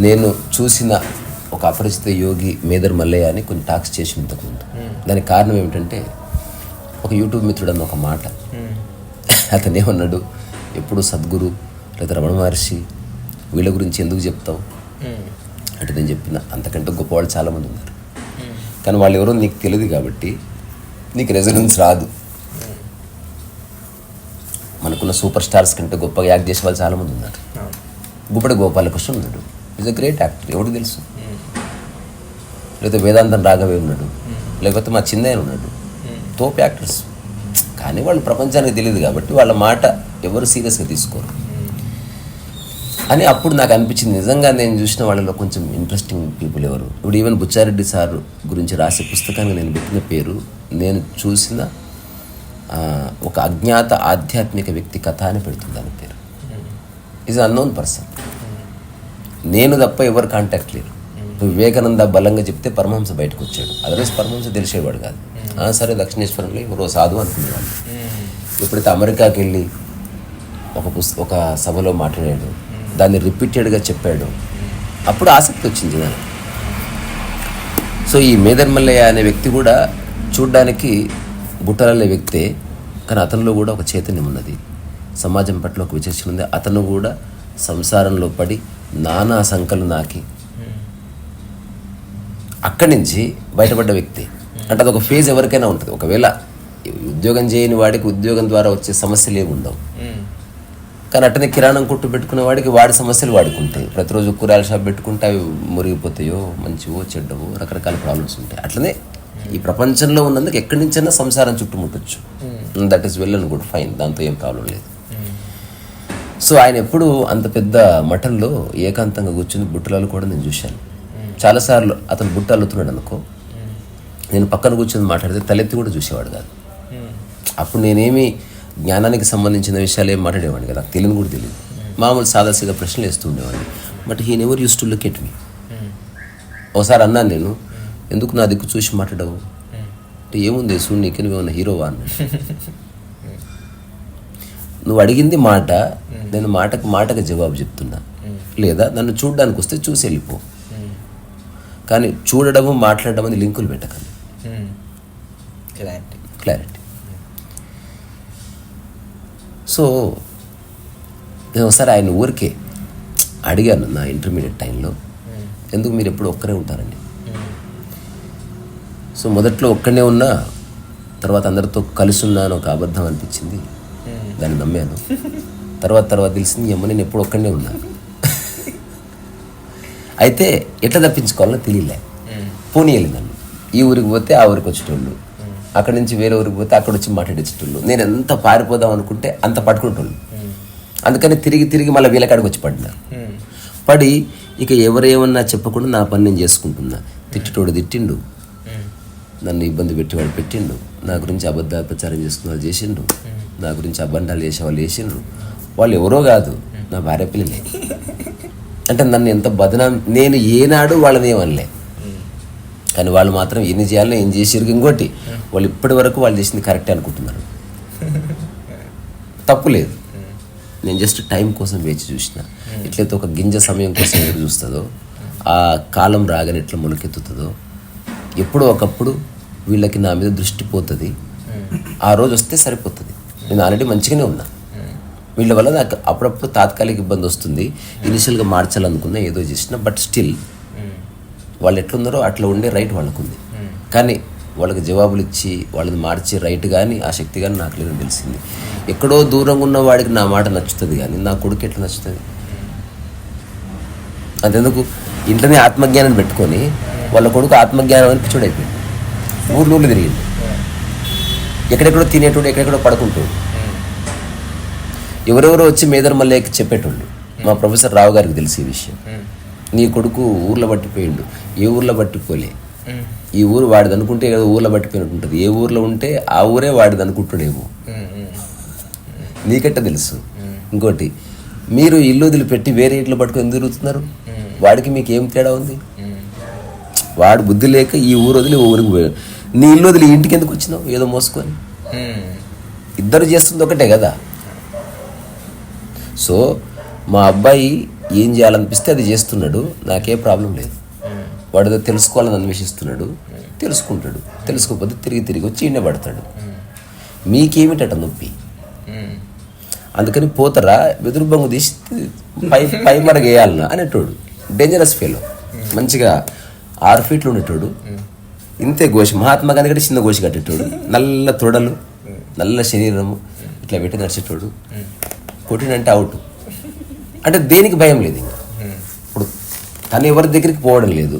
నేను చూసిన ఒక అపరిచిత యోగి మేదర్ మల్లయ్య అని కొన్ని టాక్స్ చేసి ఇంతకుముందు. దానికి కారణం ఏమిటంటే ఒక యూట్యూబ్ మిత్రుడు అన్న ఒక మాట. అతను ఏమన్నాడు ఎప్పుడు సద్గురు లేదా రమణ మహర్షి వీళ్ళ గురించి ఎందుకు చెప్తావు? అంటే నేను చెప్పిన అంతకంటే గొప్పవాళ్ళు చాలామంది ఉన్నారు. కానీ వాళ్ళు ఎవరో నీకు తెలియదు కాబట్టి నీకు రెజనెన్స్ రాదు. మనకున్న సూపర్ స్టార్స్ కంటే గొప్పగా యాక్ట్ చేసే వాళ్ళు చాలామంది ఉన్నారు. గుప్పటి గోపాలకృష్ణ ఉన్నాడు. ఈజ్ అ గ్రేట్ యాక్టర్ ఎవరికి తెలుసు? లేకపోతే వేదాంతం రాఘవే ఉన్నాడు. లేకపోతే మా చిన్నయ్య ఉన్నాడు. తోపు యాక్టర్స్ కానీ వాళ్ళు ప్రపంచానికి తెలియదు కాబట్టి వాళ్ళ మాట ఎవరు సీరియస్గా తీసుకోరు. అని అప్పుడు నాకు అనిపించింది. నిజంగా నేను చూసిన వాళ్ళలో కొంచెం ఇంట్రెస్టింగ్ పీపుల్ ఎవరు? ఇప్పుడు ఈవెన్ బుచ్చారెడ్డి సార్ గురించి రాసే పుస్తకానికి నేను పెట్టిన పేరు నేను చూసిన ఒక అజ్ఞాత ఆధ్యాత్మిక వ్యక్తి కథ అని పెడుతుంది దాని పేరు. ఈజ్ అన్నోన్ పర్సన్ నేను తప్ప ఎవరు కాంటాక్ట్ లేరు. వివేకానంద బలంగా చెప్తే పరమహంస బయటకు వచ్చాడు. అదర్వైజ్ పరమహంస తెలిసేవాడు కాదు. ఆ, సరే దక్షిణేశ్వరంలో ఎవరో సాధు అనుకునేవాడు ఎప్పుడైతే అమెరికాకి వెళ్ళి ఒక పుస్త ఒక సభలో మాట్లాడాడు. దాన్ని రిపీటెడ్గా చెప్పాడు. అప్పుడు ఆసక్తి వచ్చింది నాకు. సో ఈ మేదర్ మల్లయ్య అనే వ్యక్తి కూడా చూడ్డానికి బుట్టలల్లే వ్యక్తే కానీ అతనిలో కూడా ఒక చైతన్యం ఉన్నది. సమాజం పట్ల ఒక విచక్షణ ఉంది. అతను కూడా సంసారంలో పడి నానా సంకలు నాకి. అక్కడి నుంచి బయటపడ్డ వ్యక్తి. అంటే అదొక ఫేజ్ ఎవరికైనా ఉంటుంది. ఒకవేళ ఉద్యోగం చేయని వాడికి ఉద్యోగం ద్వారా వచ్చే సమస్యలు ఏమి ఉండవు కానీ అట్టనే కిరాణం కొట్టు పెట్టుకునే వాడికి వాడి సమస్యలు వాడికి ఉంటాయి ప్రతిరోజు కూరగాయల షాప్ పెట్టుకుంటే అవి మురిగిపోతాయో మంచివో చెడ్డవో రకరకాల ప్రాబ్లమ్స్ ఉంటాయి. అట్లనే ఈ ప్రపంచంలో ఉన్నందుకు ఎక్కడి నుంచైనా సంసారం చుట్టుముట్టొచ్చు. That is well and good fine దాంతో ఏం ప్రాబ్లం లేదు. సో ఆయన ఎప్పుడు అంత పెద్ద మఠంలో ఏకాంతంగా కూర్చుని బుట్టలలో కూడా నేను చూశాను. చాలాసార్లు అతను బుట్ట అల్లుతున్నాడు అనుకో. నేను పక్కన కూర్చొని మాట్లాడితే తలెత్తి కూడా చూసేవాడు కాదు. అప్పుడు నేనేమి జ్ఞానానికి సంబంధించిన విషయాలు ఏం మాట్లాడేవాడిని కదా? నాకు తెలియని కూడా తెలియదు. మామూలు సాదాసీగా ప్రశ్నలు వేస్తూ ఉండేవాడిని. But he never use to look at me. ఒకసారి అన్నాను నేను ఎందుకు నా దిక్కు చూసి మాట్లాడవు? అంటే ఏముంది? సూన్ నీకు నువ్వేమన్నా హీరోవా? అన్నాడు. నువ్వు అడిగింది మాట నేను మాటకు మాటకు జవాబు చెప్తున్నా. లేదా నన్ను చూడడానికి వస్తే చూసి వెళ్ళిపో. కానీ చూడడము మాట్లాడడం అని లింకులు పెట్టకండి. ఇలాంటి క్లారిటీ సో నేను ఒకసారి ఆయన ఊరికే అడిగాను నా ఇంటర్మీడియట్ టైంలో ఎందుకు మీరు ఎప్పుడు ఒక్కరే ఉంటారండి? సో మొదట్లో ఒక్కడే ఉన్నా తర్వాత అందరితో కలిసి ఉన్నాను ఒక అబద్ధం అనిపించింది. దాన్ని నమ్మాను. తర్వాత తర్వాత తెలిసింది ఏమో నేను ఎప్పుడు ఒక్కడే ఉన్నాను అయితే ఎట్లా తప్పించుకోవాలో తెలియలే. పోనీయాలి నన్ను. ఈ ఊరికి పోతే ఆ ఊరికి వచ్చేటోళ్ళు. అక్కడి నుంచి వేరే ఊరికి పోతే అక్కడ వచ్చి మాట్లాడించేటోళ్ళు నేను ఎంత పారిపోదాం అనుకుంటే అంత పట్టుకుంటోళ్ళు అందుకని తిరిగి తిరిగి మళ్ళీ వీళ్ళకాడికి వచ్చి పడినా. పడి ఇక ఎవరేమన్నా చెప్పకుండా నా పని నేను చేసుకుంటున్నా. తిట్టిటోడు తిట్టిండు. నన్ను ఇబ్బంది పెట్టేవాడు పెట్టిండు. నా గురించి అబద్ధ ప్రచారం చేసుకున్న వాళ్ళు చేసిండు నా గురించి అబండాలు చేసే వాళ్ళు చేసిండ్రు. వాళ్ళు ఎవరో కాదు నా భార్య పిల్లలే. అంటే నన్ను ఎంత బదనాం నేను ఏనాడు వాళ్ళని ఏమనలే. కానీ వాళ్ళు మాత్రం ఎన్ని చేయాలో ఏం చేసారు ఇంకోటి. వాళ్ళు ఇప్పటి వరకు వాళ్ళు చేసింది కరెక్టే అనుకుంటున్నారు. తప్పు లేదు. నేను జస్ట్ టైం కోసం వేచి చూసిన. ఎట్లయితే ఒక గింజ సమయం కోసం ఎదురు చూస్తుందో ఆ కాలం రాగానే ఎట్లా మొలకెత్తుతుందో ఎప్పుడో ఒకప్పుడు వీళ్ళకి నా మీద దృష్టి పోతుంది. ఆ రోజు వస్తే సరిపోతుంది. నేను ఆల్రెడీ మంచిగానే ఉన్నా. వీళ్ళ వల్ల నాకు అప్పుడప్పుడు తాత్కాలిక ఇబ్బంది వస్తుంది. ఇనిషియల్గా మార్చాలనుకున్నా ఏదో చేసిన బట్ స్టిల్ వాళ్ళు ఎట్లున్నారో అట్లా ఉండే రైట్ వాళ్ళకు ఉంది కానీ వాళ్ళకి జవాబులు ఇచ్చి వాళ్ళని మార్చే రైట్ కానీ ఆ శక్తి కానీ నాకు లేదని తెలిసింది. ఎక్కడో దూరంగా ఉన్న వాడికి నా మాట నచ్చుతుంది కానీ నా కొడుకు ఎట్లా నచ్చుతుంది? అంతెందుకు? ఇంట్లోనే ఆత్మజ్ఞానం పెట్టుకొని వాళ్ళ కొడుకు ఆత్మజ్ఞానం అని పిచ్చోడు అయిపోయింది ఊర్లు ఊర్లు తిరిగింది ఎక్కడెక్కడో తినేటోడు ఎక్కడెక్కడో పడుకుంటాడు. ఎవరెవరో వచ్చి మేదర్ మల్లయ్యకి చెప్పేటోళ్ళు. మా ప్రొఫెసర్ రావు గారికి తెలిసి ఈ విషయం. నీ కొడుకు ఊర్లో పట్టిపోయిండు. ఏ ఊర్లో పట్టిపోలే ఈ ఊరు వాడిది అనుకుంటే ఏదో ఊర్లో పట్టిపోయినట్టు ఉంటుంది ఏ ఊర్లో ఉంటే ఆ ఊరే వాడిది అనుకుంటాడేమో. నీకెట్ట తెలుసు? ఇంకోటి మీరు ఇల్లు వదిలిపెట్టి వేరే ఇంట్లో పట్టుకొని ఎందుకు తిరుగుతున్నారు? వాడికి మీకు ఏం తేడా ఉంది? వాడు బుద్ధి లేక ఈ ఊరు వదిలి ఊరికి పోయాడు. నీ ఇల్లు వదిలి ఇంటికి ఎందుకు వచ్చినావు? ఏదో మోసుకొని? ఇద్దరు చేస్తుంది ఒకటే కదా. సో మా అబ్బాయి ఏం చేయాలనిపిస్తే అది చేస్తున్నాడు నాకే ప్రాబ్లం లేదు. వాడు ఏదో తెలుసుకోవాలని అన్వేషిస్తున్నాడు తెలుసుకుంటాడు. తెలుసుకోకపోతే తిరిగి తిరిగి వచ్చి ఈయన పడతాడు. మీకేమిటట నొప్పి? అందుకని పోతరా వెదురు బొంగు తీసి పై పై మరగేయాలన అనేటోడు. డేంజరస్ ఫీల్ మంచిగా ఆరు ఫీట్లు ఉండేటోడు. ఇంతే గోషి మహాత్మా గాంధీ కంటే చిన్న గోషి కట్టేటోడు. నల్ల తొడలు నల్ల శరీరము ఇట్లా పెట్టి నడిచేటోడు. కొట్టినంటే అవుట్ అంటే దేనికి భయం లేదు ఇంకా. ఇప్పుడు తను ఎవరి దగ్గరికి పోవడం లేదు.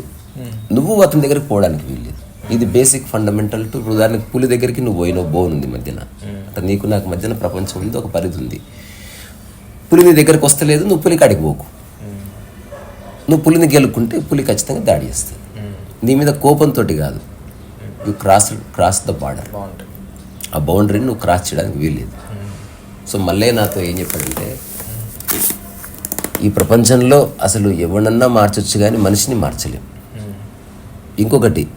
నువ్వు అతని దగ్గరికి పోవడానికి వీల్లేదు. ఇది బేసిక్ ఫండమెంటల్ టు ఇప్పుడు ఉదాహరణకి పులి దగ్గరికి నువ్వు పోయినావు బోనుంది మధ్యన. అంటే నీకు నాకు మధ్యన ప్రపంచం ఉంది ఒక పరిధి ఉంది. పులి నీ దగ్గరికి వస్తలేదు నువ్వు పులి కాడికి పోకు. నువ్వు పులిని గెలుక్కుంటే పులి ఖచ్చితంగా దాడి చేస్తుంది. నీ మీద కోపంతో కాదు. You cross cross the border ఆ బౌండరీని నువ్వు క్రాస్ చేయడానికి వీల్లేదు. సో మళ్ళీ నాతో ఏం చెప్పాడంటే ఈ ప్రపంచంలో అసలు ఎవడన్నా మార్చొచ్చు కానీ మనిషిని మార్చలేం. ఇంకొకటి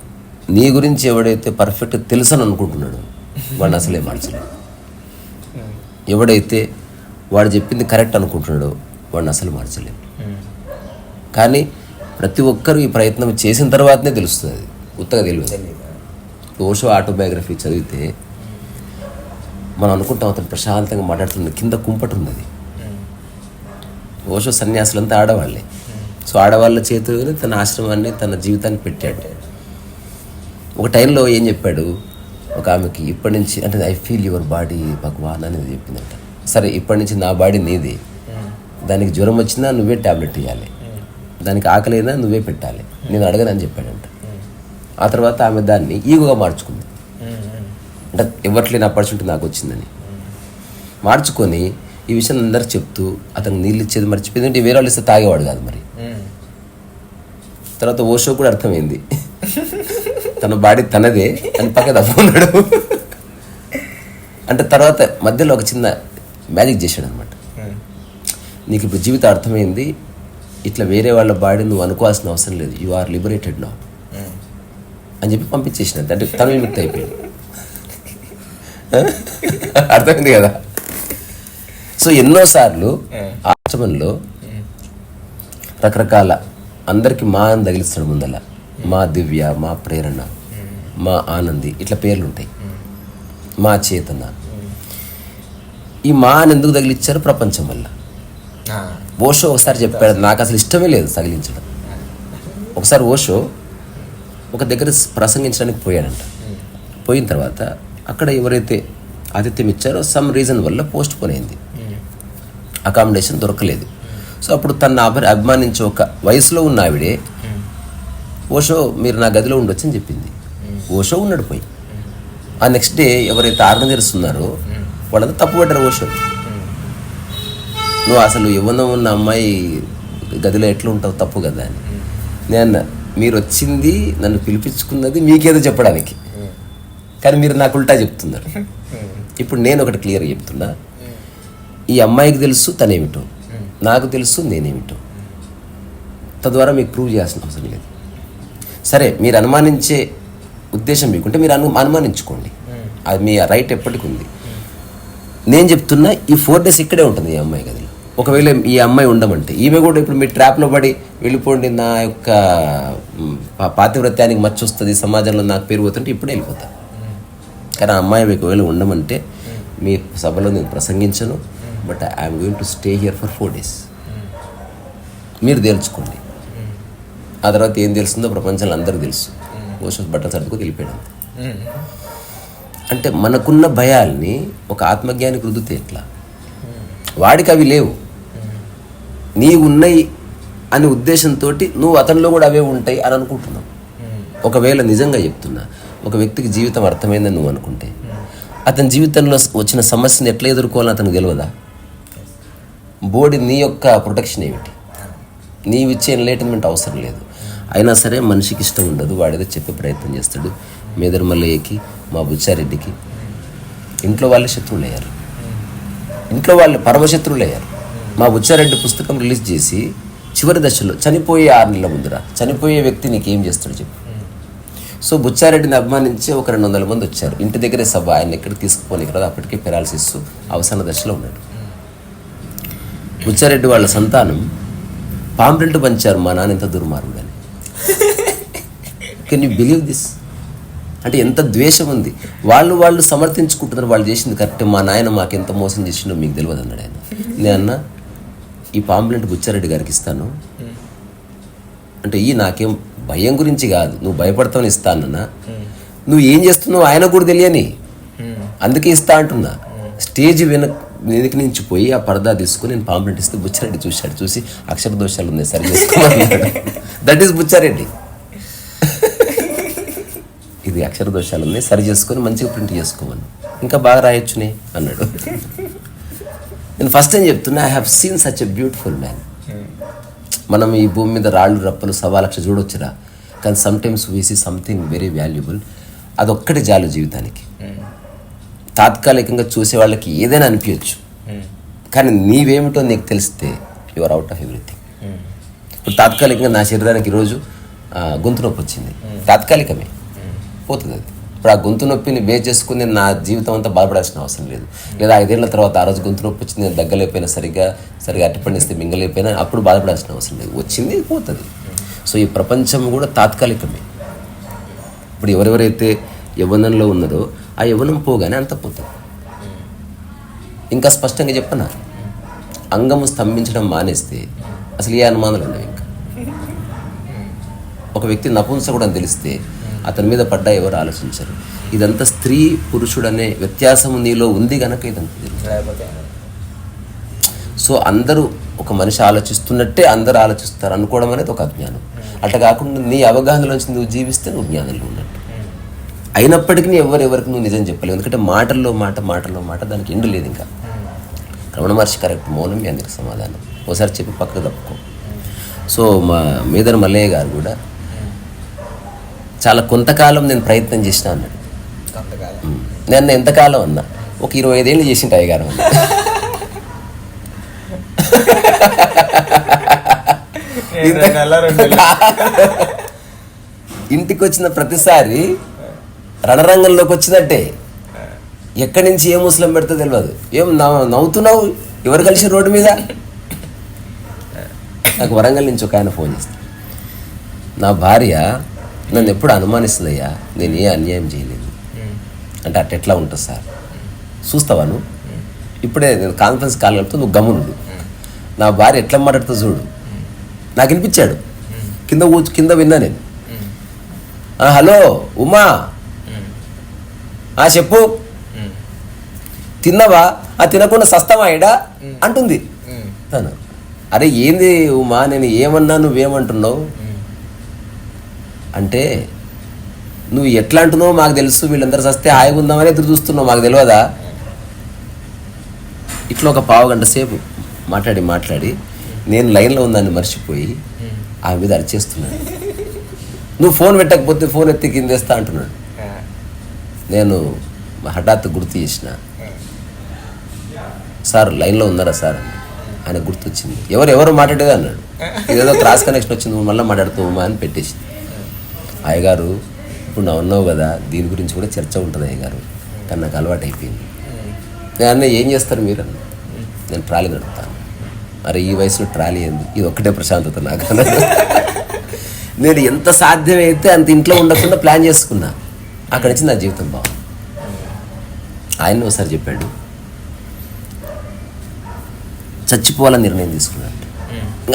నీ గురించి ఎవడైతే పర్ఫెక్ట్ తెలుసని అనుకుంటున్నాడు వాడిని అసలే మార్చలేం. ఎవడైతే వాడు చెప్పింది కరెక్ట్ అనుకుంటున్నాడో వాడిని అసలు మార్చలేం. కానీ ప్రతి ఒక్కరూ ఈ ప్రయత్నం చేసిన తర్వాతనే తెలుస్తుంది. అది కొత్తగా తెలియదు. ఓషో ఆటోబయోగ్రఫీ చదివితే మనం అనుకుంటాం అతను ప్రశాంతంగా మాట్లాడుతుంది కింద కుంపటి ఉంది అది ఓషో సన్యాసులంతా ఆడవాళ్ళే. సో ఆడవాళ్ళ చేతిలోనే తన ఆశ్రమాన్ని తన జీవితాన్ని పెట్టాడు. ఒక టైంలో ఏం చెప్పాడు? ఒక ఆమెకి ఇప్పటి నుంచి అంటే ఐ ఫీల్ యువర్ బాడీ భగవాన్ అనేది చెప్పిందంట. సరే ఇప్పటి నుంచి నా బాడీ నీది. దానికి జ్వరం వచ్చినా నువ్వే ట్యాబ్లెట్ ఇవ్వాలి దానికి ఆకలి అయినా నువ్వే పెట్టాలి. నేను అడగనని చెప్పాడంట. ఆ తర్వాత ఆమె దాన్ని ఈగోగా మార్చుకుంది. అంటే ఇవ్వట్లేని ఆపర్చునిటీ నాకు వచ్చిందని. మార్చుకొని ఈ విషయం అందరు చెప్తూ అతను నీళ్ళు ఇచ్చేది మర్చిపోయింది అంటే వేరే వాళ్ళు ఇస్తే తాగేవాడు కాదు మరి. తర్వాత ఓషో కూడా అర్థమైంది. తన బాడీ తనదే అని పక్క తప్పుకున్నాడు. అంటే తర్వాత మధ్యలో ఒక చిన్న మ్యాజిక్ చేశాడు అనమాట నీకు ఇప్పుడు జీవితం అర్థమైంది ఇట్లా వేరే వాళ్ళ బాడీ నువ్వు అనుకోవాల్సిన అవసరం లేదు యు ఆర్ లిబరేటెడ్ నా అని చెప్పి పంపించేసినది అంటే తను విముక్తి అయిపోయింది. అర్థమైంది కదా? సో ఎన్నోసార్లు ఆశ్రమంలో రకరకాల అందరికి మా అని తగిలిస్తాడు ముందల. మా దివ్య మా ప్రేరణ మా ఆనంది ఇట్లా పేర్లు ఉంటాయి మా చేతన. ఈ మా అని ఎందుకు తగిలిచ్చారు? ప్రపంచం వల్ల. ఓషో ఒకసారి చెప్పాడు నాకు అసలు ఇష్టమే లేదు తగిలించడం. ఒకసారి ఓషో ఒక దగ్గర ప్రసంగించడానికి పోయాడంట. పోయిన తర్వాత అక్కడ ఎవరైతే ఆతిథ్యం ఇచ్చారో సమ్ రీజన్ వల్ల పోస్ట్ పోన్ అయింది. అకామిడేషన్ దొరకలేదు. సో అప్పుడు తన అభి అభిమానించే ఒక వయసులో ఉన్న ఆవిడే ఓషో మీరు నా గదిలో ఉండొచ్చు అని చెప్పింది. ఓషో ఉన్నాడు పోయి. ఆ నెక్స్ట్ డే ఎవరైతే ఆర్గనైజర్స్ ఉన్నారో వాళ్ళంతా తప్పుపడ్డారు ఓషో. నువ్వు అసలు యవ్వనం ఉన్న అమ్మాయి గదిలో ఎట్లా ఉంటావు? తప్పు కదా అని. నేను మీరు వచ్చింది నన్ను పిలిపించుకున్నది మీకేదో చెప్పడానికి. కానీ మీరు నాకు ఉల్టా చెప్తున్నారు. ఇప్పుడు నేను ఒకటి క్లియర్గా చెప్తున్నా. ఈ అమ్మాయికి తెలుసు తనేమిటో. నాకు తెలుసు నేనేమిటో. తద్వారా మీకు ప్రూవ్ చేయాల్సిన అవసరం లేదు. సరే మీరు అనుమానించే ఉద్దేశం మీకుంటే మీరు అను అనుమానించుకోండి. అది మీ రైట్ ఎప్పటికి ఉంది. నేను చెప్తున్నా ఈ ఫోర్ డేస్ ఇక్కడే ఉంటుంది ఈ అమ్మాయి గదిలో. ఒకవేళ ఈ అమ్మాయి ఉండమంటే ఈమె కూడా ఇప్పుడు మీ ట్రాప్లో పడి వెళ్ళిపోండి నా యొక్క పాతివ్రత్యానికి మచ్చ వస్తుంది సమాజంలో నాకు పేరు పోతుంటే ఇప్పుడే వెళ్ళిపోతా. కానీ ఆ అమ్మాయి ఒకవేళ ఉండమంటే మీ సభలో నేను ప్రసంగించను. But I'm going to stay here for four days. మీరు తేల్చుకోండి. ఆ తర్వాత ఏం తెలుస్తుందో ప్రపంచంలో అందరికీ తెలుసు. ఓషస్ బట్టలు సర్దుకు వెళ్ళిపోయాడు. అంటే మనకున్న భయాల్ని ఒక ఆత్మజ్ఞానికి రుద్దితే ఎట్లా? వాడికి అవి లేవు. నీ ఉన్నాయి అనే ఉద్దేశంతో నువ్వు అతనిలో కూడా అవే ఉంటాయి అని అనుకుంటున్నావు. ఒకవేళ నిజంగా చెప్తున్నా ఒక వ్యక్తికి జీవితం అర్థమైందని నువ్వు అనుకుంటే అతని జీవితంలో వచ్చిన సమస్యను ఎట్లా ఎదుర్కోవాలని అతనికి తెలియదా? బోడి నీ యొక్క ప్రొటెక్షన్ ఏమిటి? నీవిచ్చే ఇచ్చే ఎన్లైటన్మెంట్ అవసరం లేదు. అయినా సరే మనిషికి ఇష్టం ఉండదు. వాడేదో చెప్పే ప్రయత్నం చేస్తాడు. మేదర్ మల్లయ్యకి మా బుచ్చారెడ్డికి. ఇంట్లో వాళ్ళే శత్రువులు అయ్యారు. ఇంట్లో వాళ్ళు పరమశత్రువులు అయ్యారు. మా బుచ్చారెడ్డి పుస్తకం రిలీజ్ చేసి చివరి దశలో చనిపోయే ఆరు నెలల ముందర చనిపోయే వ్యక్తి నీకేం చేస్తాడు చెప్పు. సో బుచ్చారెడ్డిని అభిమానించి ఒక రెండు వందల మంది వచ్చారు. ఇంటి దగ్గరే సభ ఆయన ఎక్కడికి తీసుకుపోని కదా అప్పటికే పెరాలసిస్ అవసాన దశలో ఉన్నాడు. బుచ్చారెడ్డి వాళ్ళ సంతానం పాంప్లెంట్ పంచారు మా నాన్న ఎంత దుర్మార్గుడని కెన్ యూ బిలీవ్ దిస్ అంటే ఎంత ద్వేషం ఉంది. వాళ్ళు వాళ్ళు సమర్థించుకుంటున్నారు వాళ్ళు చేసింది కరెక్ట్. మా నాయన మాకు ఎంత మోసం చేసిండో మీకు తెలియదు అన్నాడు ఆయన. నేను అన్న ఈ పాంప్లెంట్ బుచ్చారెడ్డి గారికి ఇస్తాను. అంటే ఈ నాకేం భయం గురించి కాదు. నువ్వు భయపడతావని ఇస్తానన్నా నువ్వు ఏం చేస్తున్నావు ఆయన కూడా తెలియని. అందుకే ఇస్తా అంటున్నా. స్టేజ్ వెనక వెనక నుంచి పోయి ఆ పరదా తీసుకుని నేను పాంప్లెట్ ఇస్తే బుచ్చారెడ్డి చూశాడు. చూసి అక్షర దోషాలు ఉన్నాయి సరి చేసుకోమన్నాడు. That is Bucchareddy. ఇది అక్షర దోషాలు ఉన్నాయి సరి చేసుకొని మంచిగా ప్రింట్ చేసుకోమని. ఇంకా బాగా రాయొచ్చునే అన్నాడు. నేను ఫస్ట్ టైం చెప్తున్నా I have seen such a beautiful man మనం ఈ భూమి మీద రాళ్ళు రప్పలు సవా లక్ష చూడొచ్చురా? కానీ sometimes we see something very valuable అదొక్కటి జాలు జీవితానికి. తాత్కాలికంగా చూసే వాళ్ళకి ఏదైనా అనిపించచ్చు. కానీ నీవేమిటో నీకు తెలిస్తే you are out of everything ఇప్పుడు తాత్కాలికంగా నా శరీరానికి ఈరోజు గొంతు నొప్పి వచ్చింది. తాత్కాలికమే. పోతుంది అది. ఇప్పుడు ఆ గొంతు నొప్పిని బేస్ చేసుకుని నా జీవితం అంతా బాధపడాల్సిన అవసరం లేదు. లేదా ఐదేళ్ళ తర్వాత ఆ రోజు గొంతు నొప్పి వచ్చింది నేను దగ్గలేకపోయినా సరిగ్గా సరిగా అట్టిపండిస్తే మింగలేకపోయినా అప్పుడు బాధపడాల్సిన అవసరం లేదు. వచ్చింది పోతుంది. సో ఈ ప్రపంచం కూడా తాత్కాలికమే. ఇప్పుడు ఎవరెవరైతే యవ్వనంలో ఉన్నారో ఆ యవనం పోగానే అంత పోతుంది ఇంకా స్పష్టంగా చెప్పనా? అంగము స్తంభించడం మానేస్తే అసలు ఏ అనుమానాలు ఉండవు ఇంకా. ఒక వ్యక్తి నపుంసకుడు అని తెలిస్తే అతని మీద పడ్డా ఎవరు ఆలోచించరు. ఇదంతా స్త్రీ పురుషుడనే వ్యత్యాసం నీలో ఉంది గనక ఇదంతా సో అందరూ ఒక మనిషి ఆలోచిస్తున్నట్టే అందరూ ఆలోచిస్తారు అనుకోవడం అనేది ఒక అజ్ఞానం. అట్లా కాకుండా నీ అవగాహనలోంచి నువ్వు జీవిస్తే నువ్వు జ్ఞానంలో ఉన్నట్టు. అయినప్పటికీ ఎవరు ఎవరికి నువ్వు నిజం చెప్పలేవు. ఎందుకంటే మాటల్లో మాట మాటల్లో మాట దానికి ఎండు లేదు ఇంకా. రమణ మహర్షి కరెక్ట్ మౌనం మీ అందరికి సమాధానం. ఒకసారి చెప్పి పక్కకు తప్పుకో. సో మా మీదర్ మల్లయ్య గారు కూడా చాలా కొంతకాలం నేను ప్రయత్నం చేసిన అన్నాడు. నేను ఎంతకాలం అన్నా? ఒక ఇరవై ఐదేళ్ళు చేసింట అయ్యగారు. ఇంటికి వచ్చిన ప్రతిసారి రణరంగంలోకి వచ్చినట్టే ఎక్కడి నుంచి ఏ ముసలం పెడితే తెలియదు ఏం నవ్వు- నవ్వుతున్నావు? ఎవరు కలిసి రోడ్డు మీద? నాకు వరంగల్ నుంచి ఒక ఆయన ఫోన్ చేస్తాను నా భార్య నన్ను ఎప్పుడు అనుమానిస్తుందయ్యా నేను ఏ అన్యాయం చేయలేదు. అంటే అట్ ఎట్లా ఉంటుంది సార్? చూస్తావా నువ్వు? ఇప్పుడే నేను కాన్ఫరెన్స్ కాల్ కలుపుతూ నువ్వు గమ్మునుడు. నా భార్య ఎట్లా మాట్లాడుతూ చూడు. నాకు వినిపించాడు. కింద కింద విన్నా నేను. హలో ఉమా ఉమ్. ఆ చెప్పు. తిన్నావా ఆ తినకుండా సస్తావా ఇడా అంటుంది. తను అరే ఏంది ఉమా నేను ఏమన్నా నువ్వేమంటున్నావు. అంటే నువ్వు ఎట్లా అంటున్నావు మాకు తెలుసు వీళ్ళందరూ సస్తే హాయిగా ఉందామని ఎదురు చూస్తున్నావు మాకు తెలియదా ఇట్లా ఒక పావు గంట సేపు మాట్లాడి మాట్లాడి నేను లైన్లో ఉందని మర్చిపోయి. ఆమె మీద అరిచేస్తున్నాడు నువ్వు ఫోన్ పెట్టకపోతే ఫోన్ ఎత్తి కిందేస్తా అంటున్నాడు. నేను హఠాత్తు గుర్తు చేసిన. సార్ లైన్లో ఉన్నారా సార్? అని ఆయన గుర్తొచ్చింది. ఎవరు ఎవరు మాట్లాడేది అన్నాడు. ఇదేదో క్రాస్ కనెక్షన్ వచ్చింది మళ్ళీ మాట్లాడుతావుమా అని పెట్టేసి. అయ్యగారు ఇప్పుడు నా ఉన్నావు కదా దీని గురించి కూడా చర్చ ఉంటుంది అయ్యగారు. కానీ నాకు అలవాటు అయిపోయింది. నేను అన్న ఏం చేస్తారు మీరు అన్న? నేను ట్రాలీ నడుపుతాను. మరి ఈ వయసులో ట్రాలీ ఏంది? ఇది ఒక్కటే ప్రశాంతత నాకు నేను ఎంత సాధ్యమైతే అంత ఇంట్లో ఉండకుండా ప్లాన్ చేసుకున్నా. అక్కడి నుంచి నా జీవితం బాగుంది. ఆయన ఒకసారి చెప్పాడు. చచ్చిపోవాలని నిర్ణయం తీసుకున్నాడు.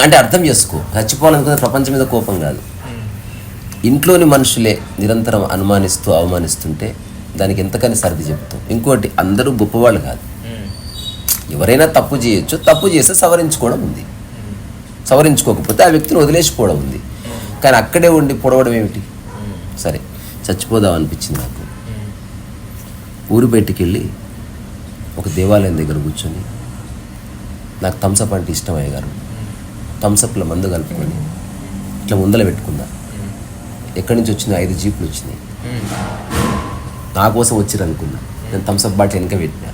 అంటే అర్థం చేసుకో చచ్చిపోవాలనుకున్న ప్రపంచం మీద కోపం కాదు. ఇంట్లోని మనుషులే నిరంతరం అనుమానిస్తూ అవమానిస్తుంటే దానికి ఎంతకని సర్ది చెప్తాం. ఇంకోటి అందరూ గొప్పవాళ్ళు కాదు. ఎవరైనా తప్పు చేయొచ్చు తప్పు చేస్తే సవరించుకోవడం ఉంది. సవరించుకోకపోతే ఆ వ్యక్తిని వదిలేసిపోవడం ఉంది. కానీ అక్కడే ఉండి పొడవడం ఏమిటి. సరే. చచ్చిపోదాం అనిపించింది నాకు. ఊరు బయటికి వెళ్ళి ఒక దేవాలయం దగ్గర కూర్చొని నాకు థమ్సప్ అంటే ఇష్టం అయ్యగారు. థమ్సప్లో మందు కలుపుకొని ఇట్లా ముందల పెట్టుకున్నా. ఎక్కడి నుంచి వచ్చిన ఐదు జీపులు వచ్చినాయి. నా కోసం వచ్చిరు అనుకున్నా. నేను థమ్సప్ బాటిల్ వెనక పెట్టిన.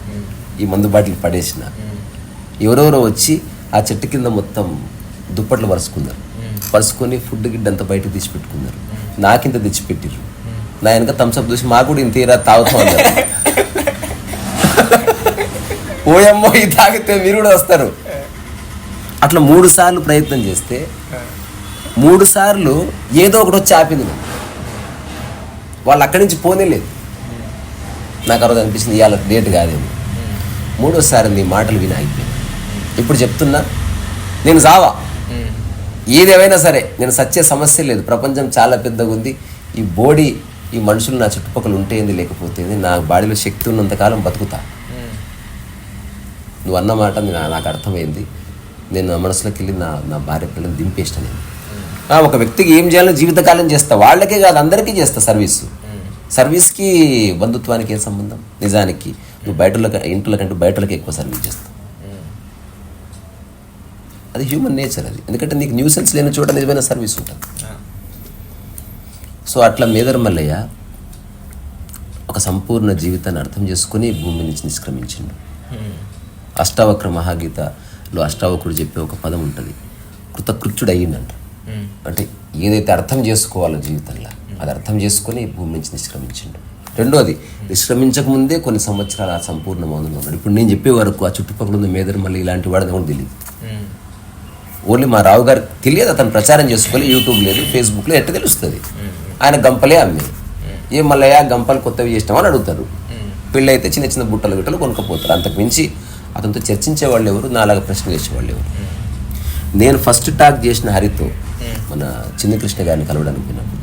ఈ మందు బాటిల్ పడేసిన. ఎవరెవరో వచ్చి ఆ చెట్టు కింద మొత్తం దుప్పట్లు పరుచుకున్నారు పరుసుకొని పరుచుకొని ఫుడ్ గిడ్డ అంతా బయటకు తెచ్చిపెట్టుకున్నారు నాకింత తెచ్చిపెట్టిర్రు. నా వెనక థమ్స్అప్ చూసి మాకు కూడా ఇంత తీరా తాగుతాం అన్నారు. ఓయమ్మో ఇది తాగితే మీరు కూడా వస్తారు. అట్లా మూడు సార్లు ప్రయత్నం చేస్తే మూడు సార్లు ఏదో ఒకటి వచ్చి ఆపింది. వాళ్ళు అక్కడి నుంచి పోనే లేదు. నాకు ఆ రోజు అనిపించింది ఇవాళ డేట్ కాదేమో. మూడోసారి నీ మాటలు విని ఆగిపోయింది ఇప్పుడు చెప్తున్నా నేను జావా. ఉమ్. ఏదేమైనా సరే నేను సచ్చే సమస్య లేదు. ప్రపంచం చాలా పెద్దగా ఉంది ఈ బాడీ ఈ మనుషులు నా చుట్టుపక్కల ఉంటేంది లేకపోతే నా బాడీలో శక్తి ఉన్నంతకాలం బతుకుతా. నువ్వు అన్నమాట నాకు అర్థమైంది. నేను నా మనసులోకి వెళ్ళి నా నా భార్య పిల్లలు దింపేసిన నేను. ఒక వ్యక్తికి ఏం చేయాలో జీవితకాలం చేస్తా. వాళ్ళకే కాదు అందరికీ చేస్తా సర్వీసు. సర్వీస్కి బంధుత్వానికి ఏం సంబంధం? నిజానికి నువ్వు బయట ఇంట్లో కంటే బయటలకు ఎక్కువ సర్వీస్ చేస్తావు అది హ్యూమన్ నేచర్ అది. ఎందుకంటే నీకు న్యూసెన్స్ లేని చోట నిజమైన సర్వీస్ ఉంటుంది. సో అట్లా మేదర్ మల్లయ్య ఒక సంపూర్ణ జీవితాన్ని అర్థం చేసుకుని భూమి నుంచి నిష్క్రమించిండు. అష్టావక్ర మహాగీతలో అష్టావకుడు చెప్పే ఒక పదం ఉంటుంది కృతకృత్యుడు అయ్యిందంట. అంటే ఏదైతే అర్థం చేసుకోవాలో జీవితంలో అది అర్థం చేసుకొని భూమి నుంచి నిష్క్రమించిండు రెండోది నిష్క్రమించక ముందే కొన్ని సంవత్సరాలు ఆ సంపూర్ణ మౌనంలో ఉన్నాడు ఇప్పుడు నేను చెప్పే వరకు ఆ చుట్టుపక్కల ఉన్న మేదర్ మళ్ళీ ఇలాంటి వాడు కూడా తెలియదు. ఓన్లీ మా రావు గారికి తెలియదు అతను ప్రచారం చేసుకోవాలి యూట్యూబ్ లేదు ఫేస్బుక్లో ఎట్ట తెలుస్తుంది? ఆయన గంపలే అమ్మే ఏ మల్లయ్య గంపలు కొత్తవి చేసినామని అడుగుతారు. పెళ్ళి అయితే చిన్న చిన్న బుట్టలు గిట్టలు కొనుక్కపోతారు. అంతకు మించి అతనితో చర్చించే వాళ్ళు ఎవరు నాలాగా ప్రశ్న వేసేవాళ్ళు ఎవరు? నేను ఫస్ట్ టాక్ చేసిన హరితో మన చిన్న కృష్ణ గారిని కలవడానికి పోయినప్పుడు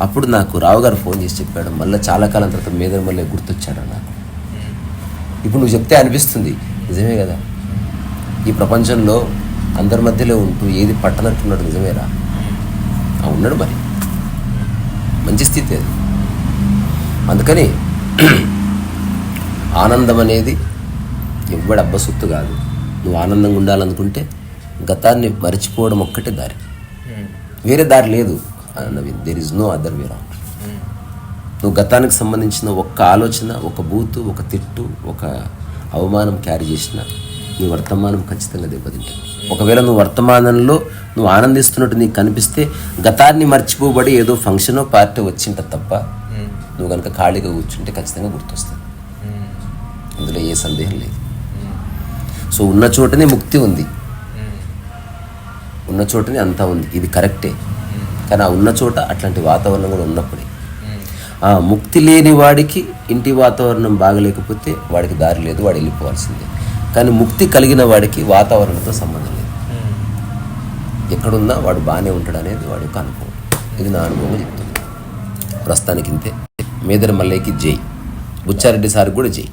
అప్పుడు నాకు రావు గారు ఫోన్ చేసి చెప్పాడు మళ్ళీ చాలా కాలం తర్వాత మేదర్ మళ్ళీ గుర్తొచ్చాడు నాకు. ఇప్పుడు నువ్వు చెప్తే అనిపిస్తుంది నిజమే కదా? ఈ ప్రపంచంలో అందరి మధ్యలో ఉంటూ ఏది పట్టనట్టున్నాడు నిజమేరా? ఆ, ఉన్నాడు మరి. మంచి స్థితి అది. అందుకని ఆనందం అనేది ఎవ్వడు అబ్బసొత్తు కాదు. నువ్వు ఆనందంగా ఉండాలనుకుంటే గతాన్ని మర్చిపోవడం ఒక్కటే దారి. ఉమ్. వేరే దారి లేదు Naveen there is no other way wrong. నువ్వు గతానికి సంబంధించిన ఒక్క ఆలోచన ఒక బూతు ఒక తిట్టు ఒక అవమానం క్యారీ చేసిన నీ వర్తమానం ఖచ్చితంగా దెబ్బతింటుంది. ఒకవేళ నువ్వు వర్తమానంలో నువ్వు ఆనందిస్తున్నట్టు నీకు కనిపిస్తే గతాన్ని మర్చిపోబడి ఏదో ఫంక్షనో పార్టీ వచ్చింట తప్ప నువ్వు కనుక ఖాళీగా కూర్చుంటే ఖచ్చితంగా గుర్తొస్తుంది. అందులో ఏ సందేహం లేదు. సో ఉన్న చోటనే ముక్తి ఉంది. ఉన్న చోటనే అంతా ఉంది. ఇది కరెక్టే. కానీ ఆ ఉన్న చోట అట్లాంటి వాతావరణం కూడా ఉన్నప్పుడే. ఆ ముక్తి లేని వాడికి ఇంటి వాతావరణం బాగలేకపోతే వాడికి దారి లేదు వాడు వెళ్ళిపోవాల్సిందే. కానీ ముక్తి కలిగిన వాడికి వాతావరణంతో సంబంధం లేదు. ఎక్కడున్నా వాడు బాగానే ఉంటాడు అనేది వాడి యొక్క అనుభవం. ఇది నా అనుభవం చెప్తుంది ప్రస్తుతానికి ఇంతే మేదర మల్లయ్యకి జై. బుచ్చారెడ్డి సార్కి కూడా జై.